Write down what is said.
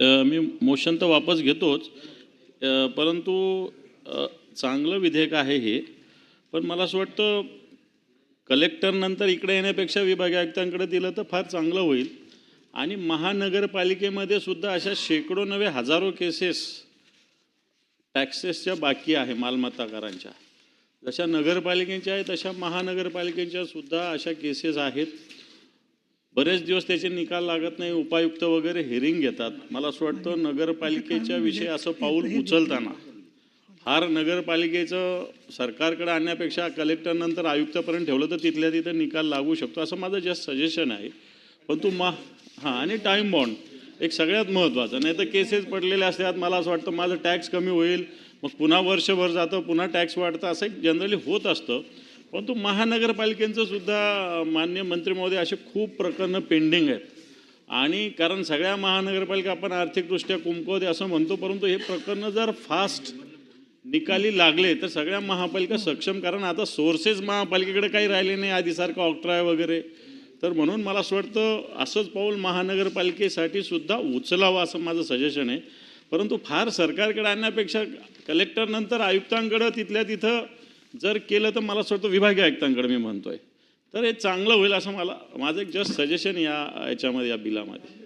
मी motion तर वापस घेतोच. परंतु चांगलं विधेयक आहे हे. पण मला असं वाटतं कलेक्टरनंतर इकडे येण्यापेक्षा विभागीय आयुक्तांकडे दिलं तर फार चांगलं होईल. आणि महानगरपालिकेमध्ये सुद्धा अशा शेकडो नव्हे हजारो केसेस टॅक्सेसच्या बाकी आहे मालमत्ताकारांच्या. जशा नगरपालिकेच्या आहेत तशा महानगरपालिकेच्या सुद्धा अशा केसेस आहेत. बरेच दिवस त्याचे निकाल लागत नाही उपायुक्त वगैरे हेरिंग घेतात. मला असं वाटतं नगरपालिकेच्या विषयी असं पाऊल उचलताना फार नगरपालिकेचं सरकारकडे आणण्यापेक्षा कलेक्टरनंतर आयुक्तापर्यंत आयुक्तपर्यंत ठेवलं तर तिथल्या तिथं निकाल लागू शकतो असं माझं जस्ट सजेशन आहे. पण तू मा हां आणि टाईम बॉन्ड एक सगळ्यात महत्त्वाचं नाही तर केसेस पडलेले असतात मला असं वाटतं माझं टॅक्स कमी होईल मग पुन्हा वर्षभर जातं पुन्हा टॅक्स वाढतं असं एक जनरली होत असतं. परंतु महानगरपालिकेचं सुद्धा मान्य मंत्री महोदय असे खूप प्रकरणं पेंडिंग आहेत. आणि कारण सगळ्या महानगरपालिका आपण आर्थिकदृष्ट्या कुमकवते असं म्हणतो परंतु हे प्रकरणं जर फास्ट निकाली लागले तर सगळ्या महापालिका सक्षम. कारण आता सोर्सेस महापालिकेकडे काही राहिले नाही आधीसारखं ऑक्ट्राय वगैरे. तर म्हणून मला असं वाटतं असंच पाऊल महानगरपालिकेसाठी सुद्धा उचलावं असं माझं सजेशन आहे. परंतु फार सरकारकडे आणण्यापेक्षा कलेक्टरनंतर आयुक्तांकडं तिथल्या तिथं जर केलं तर मला असं वाटतं विभागीय आयुक्तांकडे मी म्हणतोय. तर हे चांगलं होईल असं मला माझं एक जस्ट सजेशन या याच्यामध्ये या बिलामध्ये.